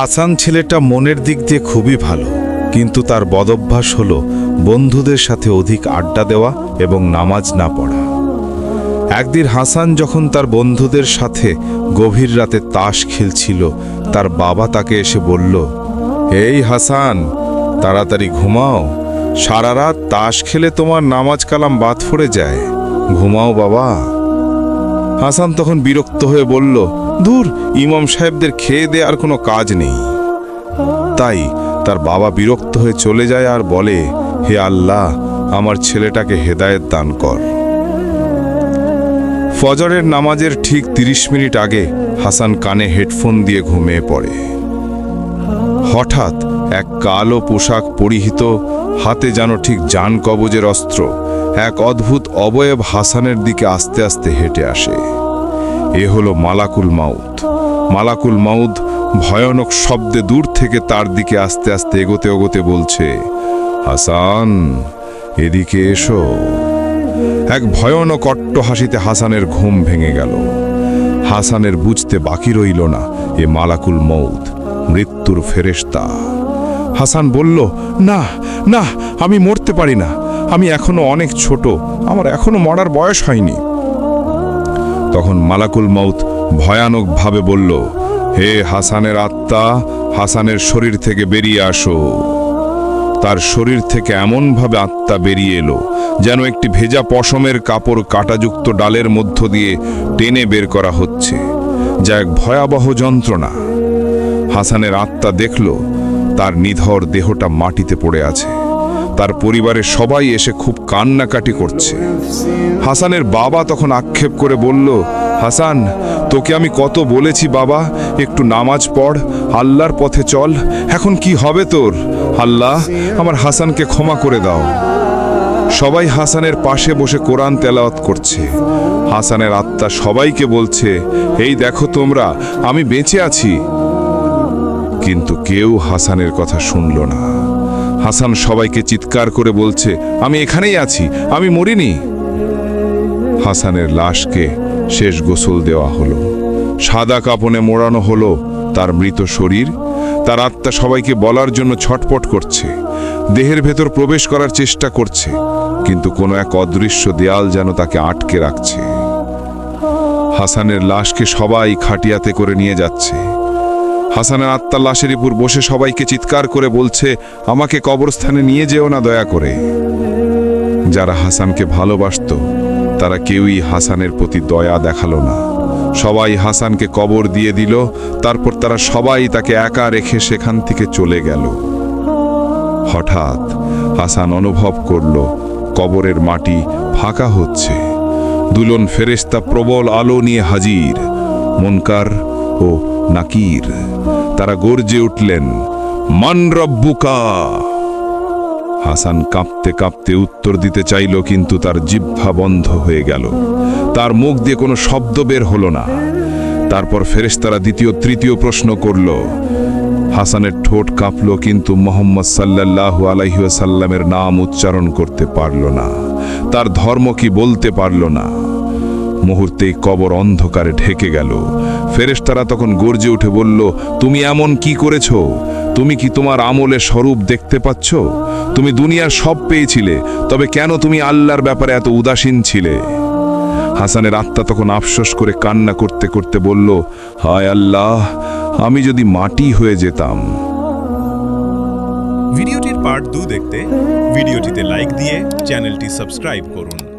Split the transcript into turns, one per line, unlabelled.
হাসান ছেলেটা মনের দিক দিয়ে খুবই ভালো, কিন্তু তার বদভ্যাস হল বন্ধুদের সাথে অধিক আড্ডা দেওয়া এবং নামাজ না পড়া। একদিন হাসান যখন তার বন্ধুদের সাথে গভীর রাতে তাস খেলছিল, তার বাবা তাকে এসে বলল, এই হাসান, তাড়াতাড়ি ঘুমাও। সারা রাত তাস খেলে তোমার নামাজ কালাম বাদ পড়ে যায়। ঘুমাও বাবা। হাসান তখন বিরক্ত হয়ে বলল দূর, ইমাম সাহেবদের খেয়ে দে আর কোনো কাজ নেই। তাই তার বাবা বিরক্ত হয়ে চলে যায় আর বলে, হে আল্লাহ, আমার ছেলেটাকে হেদায়েত দান কর। ফজরের নামাজের ঠিক তিরিশ মিনিট আগে হাসান কানে হেডফোন দিয়ে ঘুমিয়ে পড়ে। হঠাৎ এক কালো পোশাক পরিহিত, হাতে যেন ঠিক জান কবজের অস্ত্র, এক অদ্ভুত অবয়ব হাসানের দিকে আস্তে আস্তে হেঁটে আসে। এ হলো মালাকুল মাউদ মালাকুল মাউদ ভয়ানক শব্দে দূর থেকে তার দিকে আস্তে আস্তে এগোতে এগোতে বলছে, হাসান, এদিকে এসো। এক ভয়ানক অট্ট হাসিতে হাসানের ঘুম ভেঙে গেল। হাসানের বুঝতে বাকি রইল না এ মালাকুল মৌত মৃত্যুর ফেরেশতা। হাসান বলল, না না, আমি মরতে পারি না। আমি এখনও অনেক ছোট, আমার এখনও মরার বয়স হয়নি। তখন মালাকুল মৌত ভয়ানকভাবে বলল, হে হাসানের আত্মা, হাসানের শরীর থেকে বেরিয়ে আসো। তার শরীর থেকে এমনভাবে আত্মা বেরিয়ে এলো, যেন একটি ভেজা পশমের কাপড় কাটাযুক্ত ডালের মধ্য দিয়ে টেনে বের করা হচ্ছে, যা এক ভয়াবহ যন্ত্রণা। হাসানের আত্মা দেখল, তার নিধর দেহটা মাটিতে পড়ে আছে। তার পরিবারের সবাই এসে খুব কান্নাকাটি করছে। হাসানের বাবা তখন আক্ষেপ করে বলল, হাসান, তোকে আমি কত বলেছি বাবা, একটু নামাজ পড়, আল্লাহর পথে চল, এখন কি হবে তোর? আল্লাহ, আমার হাসানকে ক্ষমা করে দাও। সবাই হাসানের পাশে বসে কোরআন তেলাওয়াত করছে। হাসানের আত্মা সবাইকে বলছে, এই দেখো তোমরা, আমি বেঁচে আছি। কিন্তু কেউ হাসানের কথা শুনল না। হাসান সবাইকে চিৎকার করে বলছে, আমি এখানেই আছি, আমি মরিনি। হাসানের লাশকে শেষ গোসল দেওয়া হলো। সাদা কাপনে মোড়ানো হলো তার মৃত শরীর। তার আত্মা সবাইকে বলার জন্য ছটপট করছে। দেহের ভেতর প্রবেশ করার চেষ্টা করছে, কিন্তু কোনো এক অদৃশ্য দেয়াল যেন তাকে আটকে রাখছে। হাসানের লাশকে সবাই খাটিয়াতে করে নিয়ে যাচ্ছে। হাসানের আত্মা লাশের উপর বসে সবাইকে চিৎকার করে বলছে, আমাকে কবরস্থানে নিয়ে যেও না দয়া করে। যারা হাসানকে ভালোবাসতো, তারা কেউই হাসানের প্রতি দয়া দেখাল না। সবাই হাসানকে কবর দিয়ে দিল, তারপর তারা সবাই তাকে একা রেখে সেখান থেকে চলে গেল। হঠাৎ হাসান অনুভব করল, কবরের মাটি ফাঁকা হচ্ছে। দুলন ফেরেশতা প্রবল আলো নিয়ে হাজির, মনকার ও নাকির, তারা গর্জে উঠলেন, মান রব্বুকা? হাসান কাঁপতে কাঁপতে উত্তর দিতে চাইল, কিন্তু তার জিহ্বা বন্ধ হয়ে গেল। তার মুখ দিয়ে কোনো শব্দ বের হলো না। তারপর ফেরেশতারা দ্বিতীয়, তৃতীয় প্রশ্ন করল, হাসানের ঠোঁট কাঁপল, কিন্তু মোহাম্মদ সাল্লাল্লাহু আলাইসাল্লামের নাম উচ্চারণ করতে পারল না। তার ধর্ম কি বলতে পারল না? মুহূর্তেই কবর অন্ধকারে ঢেকে গেল। ফেরেশতারা তখন গর্জে উঠে বলল, তুমি এমন কি করেছ? তুমি কি তোমার আমলে স্বরূপ দেখতে পাচ্ছ? তুমি দুনিয়ার সব পেয়েছিলে, তবে কেন তুমি আল্লাহর ব্যাপারে এত উদাসীন ছিলে? হাসানের আত্মা তখন আফসোস করে কান্না করতে করতে বলল, হায় আল্লাহ, আমি যদি মাটি হয়ে যেতাম।
ভিডিওটির পার্ট দু দেখতে ভিডিওটিতে লাইক দিয়ে চ্যানেলটি সাবস্ক্রাইব করুন।